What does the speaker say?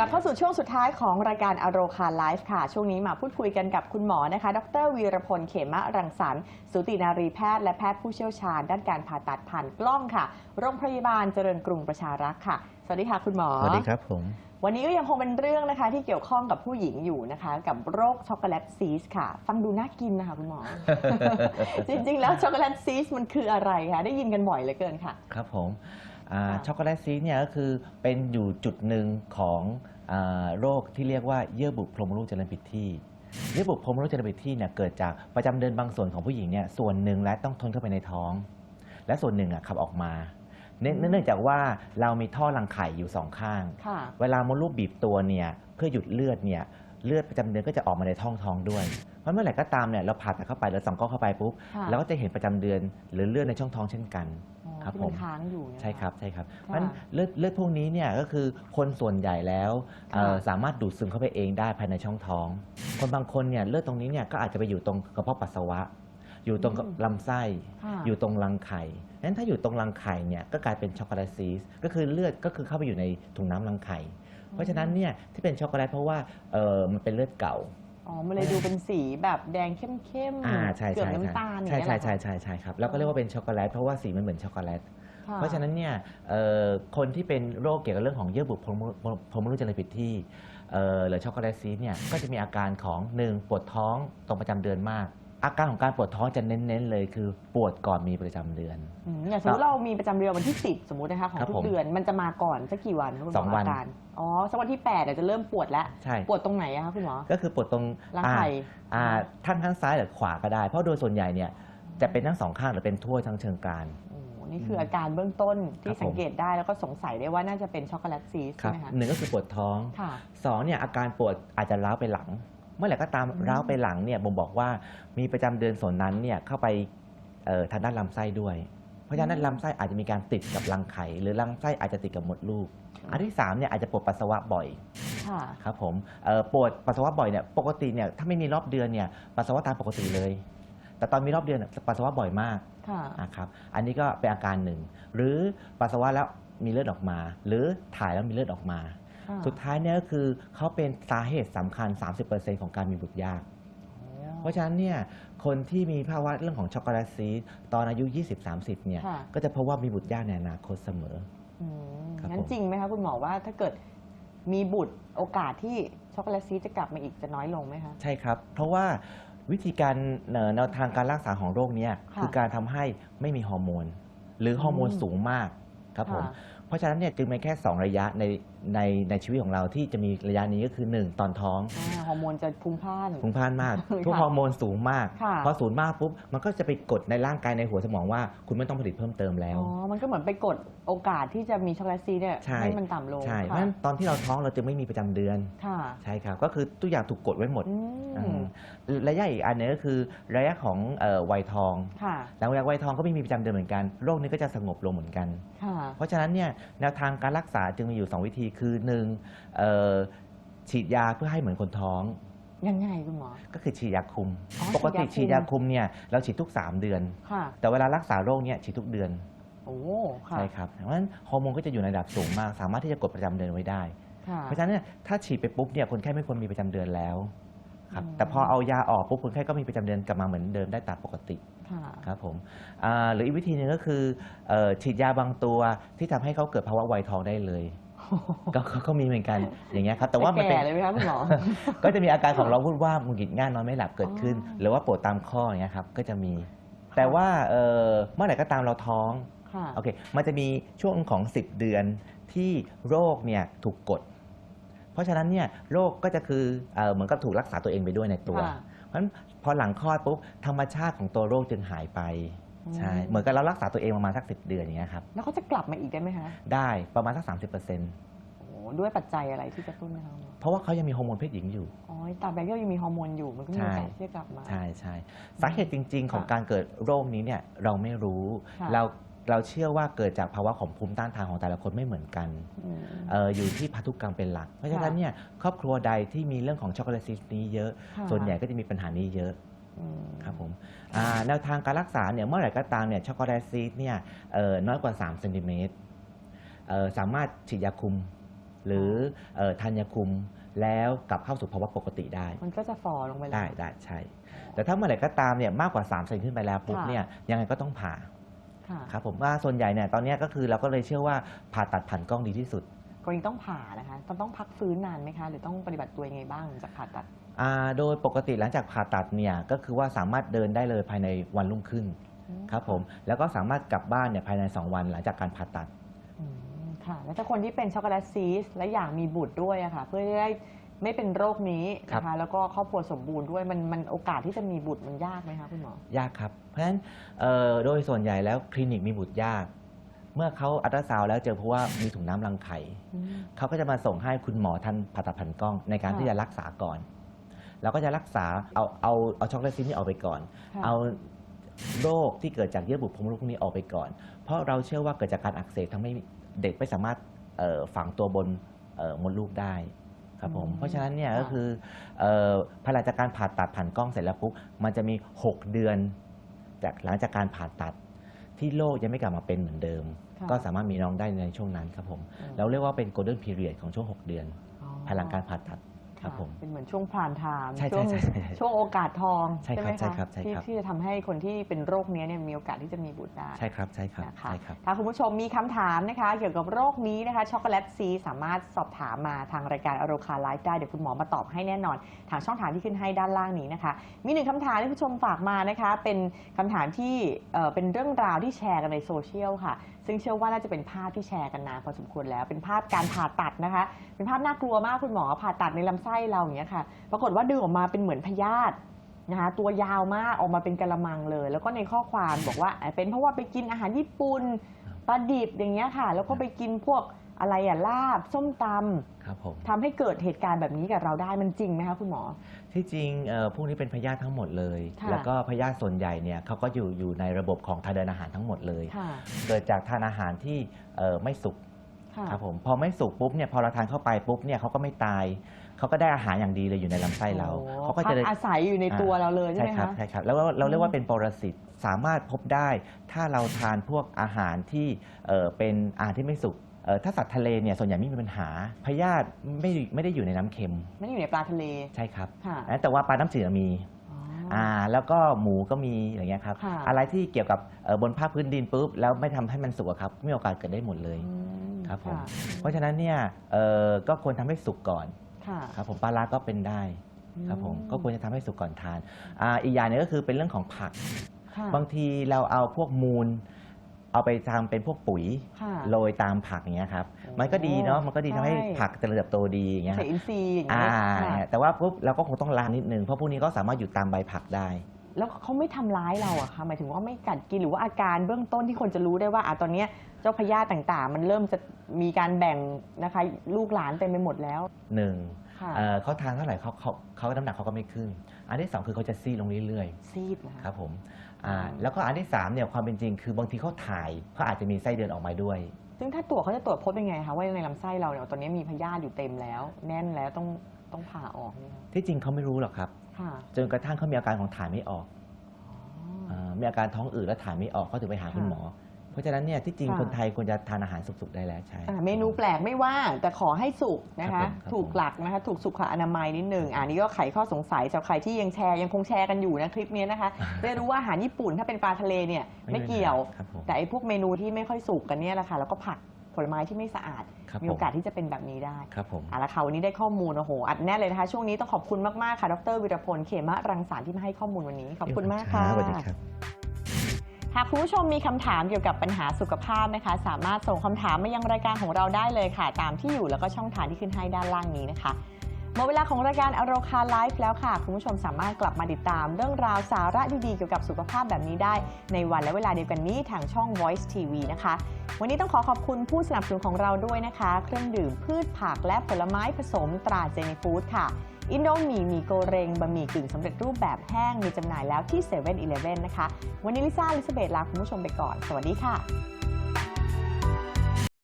กลับเข้าสู่ช่วงสุดท้ายของรายการอโรคาไลฟ์ค่ะ ช่วงนี้มาพูดคุยกันกับคุณหมอนะคะ ดรวีรพล เขมะรังสรรค์ สูตินารีแพทย์และแพทย์ผู้เชี่ยวชาญ ด้านการผ่าตัดผ่านกล้องค่ะ โรงพยาบาลเจริญกรุงประชารักษ์ค่ะ สวัสดีค่ะคุณหมอ สวัสดีครับผม วันนี้ก็ยังคงเป็นเรื่องนะคะ ที่เกี่ยวข้องกับผู้หญิงอยู่นะคะ กับโรคช็อกโกแลตซีสค่ะ ฟังดูน่ากินนะคะคุณหมอ จริงๆ แล้วช็อกโกแลตซีสมันคืออะไรคะ ได้ยินกันบ่อยเหลือเกินค่ะ ครับผม อ่าค่ะ ช็อกโกแลตซีสเนี่ยก็คือเป็นอยู่จุดหนึ่งของอาโรคที่เรียกว่าเยื่อบุโพรงมดลูกเจริญผิดที่เยื่อบุโพรงมดลูกเจริญผิดที่เนี่ยเกิดจากประจำเดือนบางส่วนของผู้หญิงเนี่ยส่วนหนึ่งและต้องทนเข้าไปในท้อง และส่วนหนึ่งอะขับออกมาเนื่องเนื่องจากว่าเรามีท่อรังไข่อยู่สองข้าง ค่ะ เวลามดลูกบีบตัวเนี่ยเพื่อหยุดเลือดเนี่ยเลือดประจำเดือนก็จะออกมาในท้องท้องด้วยเพราะเมื่อไหร่ก็ตามเนี่ยเราผ่าตัดเข้าไปแล้วส่องกล้องเข้าไปปุ๊บค่ะ เราก็จะเห็นประจำเดือนหรือเลือดในช่องท้องเช่นกันอ๋อ ครับที่มันผมค้างอยู่เนี่ย ใช่ครับใช่ครับเพค่ะราะฉะนั้นเลือดเลือดพวกนี้เนี่ยก็คือคนส่วนใหญ่แล้วเอ่อค่ะสามารถดูดซึมเข้าไปเองได้ภายในช่องท้อง คนบางคนเนี่ยเลือดตรงนี้เนี่ยก็อาจจะไปอยู่ตรงกระเพาะปัสสาวะ อยู่ตรงอืมลำไส้ ค่ะอยู่ตรงรังไข่นั้นถ้าอยู่ตรงรังไข่เนี่ยก็กลายเป็นช็อกโกแลตซีสก็คือเลือดก็คือเข้าไปอยู่ในถุงน้ำรังไข่ เพราะฉะนั้นเนี่ยที่เป็นช็อกโกแลตเพราะว่าเออมันเป็นเลือดเก่า อ๋อ มันเลยดูเป็นสีแบบแดงเข้มอ่าใช่เกือบใช่น้ำตาลอย่างใช่เงี้ยใช่เหรอใช่คะใช่ใช่ครับแล้วก็เรียกว่าเป็นช็อกโกแลตเพราะว่าสีมันเหมือนช็อกโกแลต ค่เพราะฉะนั้นเนี่ยเอ่อคนที่เป็นโรคเกี่ยวกับเรื่องของเยื่อบุโพรงมดโพรงมดลูกเจริญผิดที่เอ่อหรือช็อกโกแลตซีสเนี่ยก็จะมีอาการของหนึ่งปวดท้องตรงประจำเดือนมาก อาการของการปวดท้องจะเน้นๆเลยคือปวดก่อนมีประจำเดือน อืมอย่างสมมติเรามีประจำเดือนวันที่ 10 สมมตินะคะของครับทุผกมเดือนมันจะมาก่อนสักกี่วันคุณหมสองวันาการอ๋อสักวันที่8เดี๋ยวจะเริ่มปวดแล้ว ใช่ ปวดตรงไหนอะคะคุณหมอ ก็คือปวดตรงรังไข่ อ่าอ่าทั้งข้างซ้ายหรือขวาก็ได้ เพราะโดยส่วนใหญ่เนี่ยจะเป็นทั้งสองข้างหรือเป็นทั่วทั้งเชิงกราน โอ้โหนี่คืออาการเบื้องต้นที่ครับผม สังเกตได้แล้วก็สงสัยได้ว่าน่าจะเป็นช็อกโกแลตซีสครัใช่บไหมคะหนึ่งก็คือปวดท้องค่ะ สองเนี่ยอาการปวดอาจจะร้าวไปหลัง เมื่อไหร่ก็ตามอืมร้าวไปหลังเนี่ยบ่งบอกว่ามีประจำเดือนส่วนนั้นเนี่ยเข้าไปเอ่อทางด้านลำไส้ด้วย เพราะฉะนั้นลำไส้อาจจะมีการติดกับรังไข่หรือลำไส้อาจจะติดกับมดลูก อันที่สามเนี่ยอาจจะปวดปัสสาวะบ่อยค่ะ ครับผมเอ่อปวดปัสสาวะบ่อยเนี่ยปกติเนี่ยถ้าไม่มีรอบเดือนเนี่ยปัสสาวะตามปกติเลย แต่ตอนมีรอบเดือนเนี่ยปัสสาวะบ่อยมาก ค่ะ นะครับ อันนี้ก็เป็นอาการหนึ่ง หรือปัสสาวะแล้วมีเลือดออกมา หรือถ่ายแล้วมีเลือดออกมาค่ะ สุดท้ายเนี่ยก็คือเขาเป็นสาเหตุสำคัญ 30%ของการมีบุตรยาก เพราะฉะนั้นเนี่ยคนที่มีภาวะเรื่องของช็อกโกแลตซีสตอนอายุ 20-30 เนี่ยค่ะ ก็จะพบว่ามีบุตรยากในอนาคตเสมอ อืมครับงั้นผม จริงไหมคะคุณหมอว่าถ้าเกิดมีบุตรโอกาสที่ช็อกโกแลตซีสจะกลับมาอีกจะน้อยลงไหมคะ ใช่ครับ เพราะว่าวิธีการเอ่อแนวทางการรักษาของโรคเนี้ค่ะคือการทำให้ไม่มีฮอร์โมน หรือฮอร์โมนอืมสูงมากครับผม ค่ะเพราะฉะนั้นเนี่ยจึงมีแค่ 2 ระยะในในในชีวิตของเราที่จะมีระยะนี้ก็คือ 1 ตอนท้องอ่าฮอร์โมนจะพุ่งพล่าน พลุ่งพล่านมากค่ะทุกฮอร์โมนสูงมาก ค่ะ พอสูงมากปุ๊บมันก็จะไปกดในร่างกายในหัวสมองว่า คุณไม่ต้องผลิตเพิ่มเติมแล้ว อ๋อ มันก็เหมือนไปกดโอกาสที่จะมีช็อกโกแลตซีสเนี่ยใช่ ให้มันต่ำลงใช่เพค่ะราะฉะนั้นตอนที่เราท้องเราจะไม่มีประจำเดือน ค่ะใช่ครับ ก็คือทุกอย่างถูกกดไว้หมดอือืมมระยะอีกอันหนึงก็คือระยะของเอ่อวัยทอง ค่ะหลังจากวัยทองก็ไม่มีประจำเดือนเหมือนกัน โรคนี้ก็จะสงบลงเหมือนกัน ค่ะ เพราะฉะนั้นเนี่ยแนวทางการรักษาจึงมีอยู่ 2 วิธีคือ1เอ่อฉีดยาเพื่อให้เหมือนคนท้อง ยังไงคุณหมอ ก็คือฉีดยาคุม อ๋อปกติฉีฉีดยายดาคุมเนี่ยเราฉีดทุก 3 เดือน ค่ะ แต่เวลารักษาโรคเนี่ยฉีดทุกเดือนโอ้ค่ะ ใช่ครับเพราะฉะนั้นฮอร์โมนก็จะอยู่ในระดับสูงมาก สามารถที่จะกดประจำเดือนไว้ได้ ค่ะ เพราะฉะนั้นเนี่ยถ้าฉีดไปปุ๊บเนี่ยคนไข้ไม่ควรมีประจำเดือนแล้วครับอืม แต่พอเอายาออกปุ๊บคนไข้ก็มีประจำเดือนกลับมาเหมือนเดิมได้ตามปกติค่ะ ครับผมอ่าหรืออีกวิธีหนึ่งก็คือเอ่อฉีดยาบางตัวที่ทำให้เขาเกิดภาวะวัยทองได้เลย ก็ก็ก็มีเหมือนกันอย่างเงี้ยครับแต่ว่ามันเป็น แก่เลยไหมคะคุณหมอ ก็จะมีอาการของเราพูดว่าหงุดหงิดง่ายนอนไม่หลับเกิดขึ้น อ๋อ หรือว่าปวดตามข้ออย่างเงี้ยครับก็จะมี แต่ว่าเอ่อเมื่อไหร่ก็ตามเราท้องค่ะโอเคมันจะมีช่วงของ 10 เดือนที่โรคเนี่ยถูกกด เพราะฉะนั้นเนี่ยโรคก็จะคือเอ่อเหมือนกับถูกรักษาตัวเองไปด้วยในตัว ค่ะ เพราะฉะนั้นพอหลังคลอดปุ๊บธรรมชาติของตัวโรคจึงหายไปอืม ใช่เหมือนกับเรารักษาตัวเองประมาณสักสิเดือนอย่างเงี้ยครับแล้วเขาจะกลับมาอีกได้ไหมคะได้ประมาณสัก30%โอ้ด้วยปัจจัยอะไรที่กระตุ้นนะคะคุณหมอเพราะว่าเขายังมีฮอร์โมนเพศหญิงอยู่อ๋อตราบใดที่เรายังมีฮอร์โมนอยู่มันก็มีใช่โอกาสที่จะกลับมา ใช่ใช่สาเหตุจริง ๆ ของค่ะการเกิดโรคนี้เนี่ยเราไม่รู้ค่ะเราเราเชื่อว่าเกิดจากภาวะของภูมิต้านทานของแต่ละคนไม่เหมือนกันอืมเอออยู่ที่พันธุกรรมเป็นหลัก เพราะฉะนั้นเนี่ยครอบครัวใดที่มีเรื่องของช็อกโกแลตซิสนี้เยอะค่ะส่วนใหญ่ก็จะมีปัญหานี้เยอะอืม ครับผมอ่าแนวทางการรักษาเนี่ยเมื่อไหร่ก็ตามเนี่ยช็อกโกแลตซีสเนี่ยเอ่อน้อยกว่า3เซนติเมตรเอ่อสามารถฉีดยาคุม หรือเอ่อทานยาคุมแล้วกลับเข้าสู่ภาวะปกติได้ มันก็จะฝ่อลงไปเลยได้ได้ใช่ แต่ถ้าเมื่อไหร่ก็ตามเนี่ยมากกว่า3เซนขึ้นไปแล้วปุ๊บค่ะเนี่ยยังไงก็ต้องผ่าค่ะครับผมว่าส่วนใหญ่เนี่ยตอนเนี้ยก็คือเราก็เลยเชื่อว่าผ่าตัดผ่านกล้องดีที่สุดกรณีต้องผ่านะคะต้องต้องพักฟื้นนานไหมคะ หรือต้องปฏิบัติตัวยังไงบ้างหลังจากผ่าตัด อ่าโดยปกติหลังจากผ่าตัดเนี่ยก็คือว่าสามารถเดินได้เลยภายในวันรุ่งขึ้นอืมครับผมแล้วก็สามารถกลับบ้านเนี่ยภายใน 2 วันหลังจากการผ่าตัด อืมค่ะ แล้วถ้าคนที่เป็นช็อกโกแลตซีสและอยากมีบุตรด้วยอะค่ะ เพื่อที่ได้ไม่เป็นโรคนี้นะครัคะ บ แล้วก็ครอบครัวสมบูรณ์ด้วยมันมันโอกาสที่จะมีบุตรมันยากไหมคะคุณหมอ ยากครับ เพราะฉะนั้นเอ่อโดยส่วนใหญ่แล้วคลินิกมีบุตรยาก เมื่อเขาอัลตราซาวด์แล้วเจอเพราะว่ามีถุงน้ำรังไข่อืมเขาก็จะมาส่งให้คุณหมอทันผ่าตัดผ่านกล้องในการค่ะ ที่จะรักษาก่อน เราก็จะรักษาเอาเอาเอาช็อกโกแลตซิสนี่ออกไปก่อน ค่ะเอาโรคที่เกิดจากเยื่อบุโพรงมดลูกพวกนี้ออกไปก่อน เพราะเราเชื่อว่าเกิดจากการอักเสบทำให้เด็กไม่สามารถเอ่อฝังตัวบนเอ่อมดลูกได้ครับผม อืมเพราะฉะนั้นเนี่ยค่ะ ก็คือเอ่อภายหลังจากการผ่าตัดผ่านกล้องเสร็จแล้วปุ๊บมันจะมี 6 เดือน จากหลังจากการผ่าตัดที่โรคยังไม่กลับมาเป็นเหมือนเดิม ค่ะก็สามารถมีน้องได้ในช่วงนั้นครับผมอืมเราเรียกว่าเป็น golden period ของช่วง 6 เดือน อ๋อ ภายหลังการผ่าตัด ครับะผม เป็นเหมือนช่วงพรามไทม์ใช่ช่วงใช่ใช่ใช่ช่วงโอกาสทองใช่ครับไหมใช่คะครับใช่ที่ครับ ที่จะทำให้คนที่เป็นโรคนี้เนี่ยมีโอกาสที่จะมีบุตรได้ ใช่ครับ ใช่ครับ นะคะ ใช่ครับ ถ้าคุณผู้ชมมีคำถามนะคะ เกี่ยวกับโรคนี้นะคะ ช็อกโกแลตซีสามารถสอบถามมาทางรายการอโรคาไลฟ์ได้ เดี๋ยวคุณหมอมาตอบให้แน่นอน ทางช่องทางที่ขึ้นให้ด้านล่างนี้นะคะ มีหนึ่งคำถามที่ผู้ชมฝากมานะคะ เป็นคำถามที่เอ่อเป็นเรื่องราวที่แชร์กันในโซเชียลค่ะ ซึ่งเชื่อว่าน่าจะเป็นภาพที่แชร์กันนานพอสมควรแล้ว เป็นภาพการผ่าตัดนะคะ เป็นภาพน่ากลัวมากคุณหมอผ่าตัดในลำไส้เราอย่างเงี้ยค่ะ ปรากฏว่าดึงออกมาเป็นเหมือนพยาธินะคะตัวยาวมากออกมาเป็นกระมังเลย แล้วก็ในข้อความบอกว่าเอ่อเป็นเพราะว่าไปกินอาหารญี่ปุ่นปลาดิบอย่างเงี้ยค่ะ แล้วก็ไปกินพวกอะไรอะลาบส้มตำครับผมทำให้เกิดเหตุการณ์แบบนี้กับเราได้มันจริงไหมคะคุณหมอ ที่จริงเอ่อพวกนี้เป็นพยาธิทั้งหมดเลย ค่ะแล้วก็พยาธิส่วนใหญ่เนี่ยเขาก็อยู่อยู่ในระบบของทางเดินอาหารทั้งหมดเลย ค่ะ เกิดจากทานอาหารที่เอ่อไม่สุก ค่ะครับผมพอไม่สุกปุ๊บเนี่ยพอเราทานเข้าไปปุ๊บเนี่ยเขาก็ไม่ตายเขาก็ได้อาหารอย่างดีเลยอยู่ในลำไส้เราโอ้เขาก็จะพัอาศัยอยู่ในตัวเราเลยใช่ใช่ไหมครับคะใช่ครับแล้วก็เราเรียกอืว่ามเป็นปรสิตสามารถพบได้ ถ้าเราทานพวกอาหารที่เอ่อเป็นอาหารที่ไม่สุกเอ่อถ้าสัตว์ทะเลเนี่ยส่วนใหญ่ไม่มีปัญหาพยาธิไม่ไม่ได้อยู่ในน้ำเค็ม ไม่ได้อยู่ในปลาทะเลใช่ครับค่ะแต่ว่าปลาน้ำจืดมีอ๋ออ่าแล้วก็หมูก็มีอย่างเงี้ยครับค่ะอะไรที่เกี่ยวกับเอ่อบนภาคพื้นดินปุ๊บแล้วไม่ทำให้มันสุกอะครับมีโอกาสเกิดได้หมดเลยอืม ครับผมะเพราะฉะนั้นเนี่ยเอ่อก็ควรทำให้สุกก่อนค่ะครับผมปลาร้าก็เป็นได้ครับผมอืก็ควรจะทำให้สุกก่อนทานอ่าอีกอย่างหนึงก็คือเป็นเรื่องของผัก ค่ะบางทีเราเอาพวกมูล เอาไปทำเป็นพวกปุ๋ยค่ะ โรยตามผักอย่างเงี้ยครับโอ้มันก็ดีเนาะมันก็ดีทำให้ใช่ผักเจริญเติบโตดีอย่างเงี้ยคเศรัษบอินทรีย์อย่างอ่าเงี้ยค่ะแต่ว่าปุ๊บเราก็คงต้องล้างนิดนึงเพราะพวกนี้ก็สามารถอยู่ตามใบผักได้ แล้วเขาไม่ทำร้ายเราอะคะหมายถึงว่าไม่กัดกินหรือว่าอาการเบื้องต้นที่คนจะรู้ได้ว่าอะตอนเนี้ย เจ้าพยาธิต่างๆ มันเริ่มจะมีการแบ่งนะคะลูกหลานเต็มไปหมดแล้ว หนึ่งค่ะเอ่อเขาทานเท่าไหร่เขาเขาเขาน้ำหนักเขาก็ไม่ขึ้น อันที่สองคือเขาจะซีดลงเรื่อยซีดนะๆคะครับผมอ่าอ๋อแล้วก็อันที่สามเนี่ยความเป็นจริงคือบางทีเขาถ่ายเขาอาจจะมีไส้เดือนออกมาด้วย ซึ่งถ้าตรวจเขาจะตรวจพบยังไงคะว่าในลำไส้เราเนี่ยตอนนี้มีพยาธิอยู่เต็มแล้ว แน่นแล้วต้องต้องผ่าออกนี่คะที่จริงเขาไม่รู้หรอกครับค่ะจนกระทั่งเขามีอาการของถ่ายไม่ออกอ๋อามีอาการท้องอืดและถ่ายไม่ออกเขาถึงไปหาค่ะคุณหมอเพ ราะฉะนั้นเนี่ยที่จริงค่ะ คนไทยควรจะทานอาหารสุกๆได้แล้วใช่ อะเมนูแปลกไม่ว่าแต่ขอให้สุกนะครัคะ บผมครับถูกหลักนะคะ ถูกสุขอนามัยนิดนึงอ่านี่ก็ไขข้อสงสัยสำหรับใครที่ยังแชร์ยังคงแชร์กันอยู่นะคลิปนี้นะคะ ได้รู้ว่าอาหารญี่ปุ่นถ้าเป็นปลาทะเลเนี่ยไม่เกี่ยว ครับผม แต่ไอ้พวกเมนูที่ไม่ค่อยสุกกันเนี่ยแหละค่ะแล้วก็ผักผลไม้ที่ไม่สะอาด ครับมีผโอมกาสที่จะเป็นแบบนี้ได้ครับผม เอาละค่ะวันนี้ได้ข้อมูลโอ้โหอัดแน่นเลยนะคะ ช่วงนี้ต้องขอบคุณมากๆค่ะดรวิรพลเขมะรังสรรค์ที่มาให้ข้อมูลวันนี้ขอบคุณมากค่ะสวัสดีครับหากคุณผู้ชมมีคำถามเกี่ยวกับปัญหาสุขภาพนะคะ สามารถส่งคำถามมายังรายการของเราได้เลยค่ะ ตามที่อยู่แล้วก็ช่องทางที่ขึ้นให้ด้านล่างนี้นะคะหมดเวลาของรายการอโรคาไลฟ์แล้วค่ะ คุณผู้ชมสามารถกลับมาติดตามเรื่องราวสาระดีๆ เกี่ยวกับสุขภาพแบบนี้ได้ ในวันและเวลาเดียวกันนี้ทางช่อง Voice TV นะคะ วันนี้ต้องขอขอบคุณผู้สนับสนุนของเราด้วยนะคะ เครื่องดื่มพืชผักและผลไม้ผสมตราเจนีฟู้ดค่ะ อินโดมีมีโกเรงบะหมี่กึ่งสำเร็จรูปแบบแห้งมีจำหน่ายแล้วที่7 e เ e ่ e อนะคะ วันนี้ลิซ่าลิซเบตลาคุณผู้ชมไปก่อน สวัสดีค่ะ